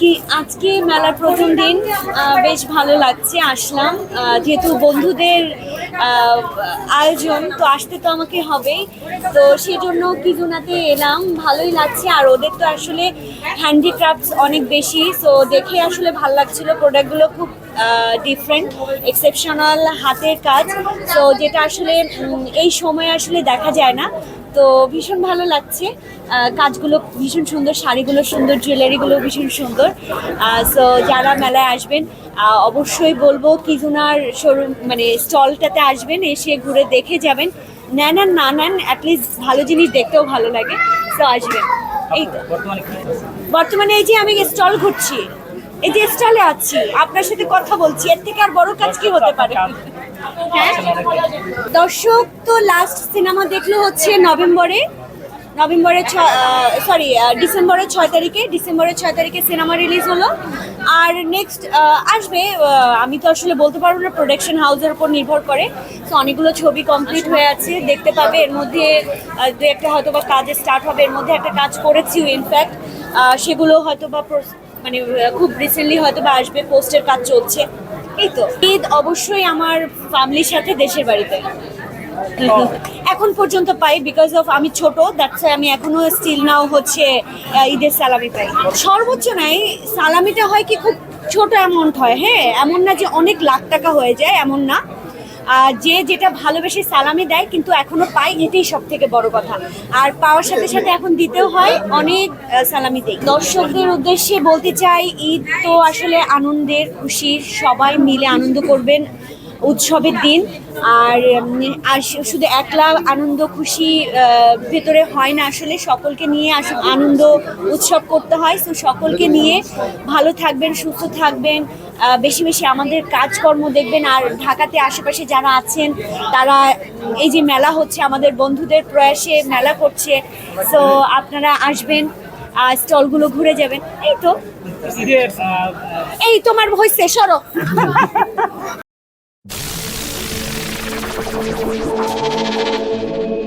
কি, আজকে মেলার প্রথম দিন বেশ ভালো লাগছে, আসলাম। যেহেতু বন্ধুদের আয়োজন, তো আসতে তো আমাকে হবেই। তো সেজন্য কিজুনাতে এলাম, ভালোই লাগছে। আর ওদের তো আসলে হ্যান্ডিক্রাফটস অনেক বেশি সো দেখে আসলে ভালো লাগছিল। প্রোডাক্টগুলো খুব ডিফারেন্ট এক্সেপশনাল হাতের কাজ। তো যেটা আসলে এই সময় আসলে দেখা যায় না। তো ভীষণ ভালো লাগছে। কাজগুলো ভীষণ সুন্দর শাড়িগুলো সুন্দর জুয়েলারিগুলো ভীষণ সুন্দর। সো যারা মেলায় আসবেন অবশ্যই বলব কিজুনার শোরুম মানে স্টলটাতে আসবেন এসে ঘুরে দেখে যাবেন। নেন আর না নেন অ্যাটলিস্ট ভালো জিনিস দেখতেও ভালো লাগে। তো আসবেন। এই তো। বর্তমানে এই যে আমি স্টল ঘুরছি এই যে স্টলে আছি আপনার সাথে কথা বলছি এর থেকে আর বড় কাজ কি হতে পারে? দর্শক, তো লাস্ট সিনেমা দেখল হচ্ছে নভেম্বরে। নভেম্বরের সরি ডিসেম্বরের ছয় তারিখে, ডিসেম্বরের ছয় তারিখে সিনেমা রিলিজ হলো। আর নেক্সট আসবে আমি তো আসলে বলতে পারব না প্রোডাকশন হাউসের উপর নির্ভর করে। তো অনেকগুলো ছবি কমপ্লিট হয়ে আছে, দেখতে পাবে। এর মধ্যে দু একটা হয়তো বা কাজে স্টার্ট হবে, এর মধ্যে একটা কাজ করেছিও ইনফ্যাক্ট সেগুলো হয়তো বা মানে খুব রিসেন্টলি হয়তো বা আসবে পোস্টের কাজ চলছে। এই তো ঈদ অবশ্যই আমার ফ্যামিলির সাথে দেশের বাড়িতে। এখন পর্যন্ত পাই বিকজ অফ আমি ছোট দ্যাটস আমি এখনও স্টিল নাও হচ্ছে ঈদের সালামি পাই। সর্বোচ্চ নাই সালামিটা হয় কি খুব ছোট অ্যামাউন্ট হয় হ্যাঁ? এমন না যে অনেক লাখ টাকা হয়ে যায় এমন না। যে যেটা ভালোবেসে সালামি দেয়, কিন্তু এখনও পাই, এটাই সব থেকে বড় কথা। আর পাওয়ার সাথে সাথে এখন দিতেও হয়, অনেক সালামি দেই। দর্শকদের উদ্দেশ্যে বলতে চাই, ঈদ তো আসলে আনন্দের খুশির সবাই মিলে আনন্দ করবেন। উৎসবের দিন। আর আর শুধু একলা আনন্দ খুশি ভেতরে হয় না আসলে। সকলকে নিয়ে আনন্দ উৎসব করতে হয়। তো সকলকে নিয়ে ভালো থাকবেন সুস্থ থাকবেন। বেশি বেশি আমাদের কাজকর্ম দেখবেন। আর ঢাকাতে আশেপাশে যারা আছেন তারা এই যে মেলা হচ্ছে আমাদের বন্ধুদের প্রয়াসে মেলা করছে। তো আপনারা আসবেন স্টলগুলো ঘুরে যাবেন। এই তো। এই তোমার হয়েছে সরো। Thank you.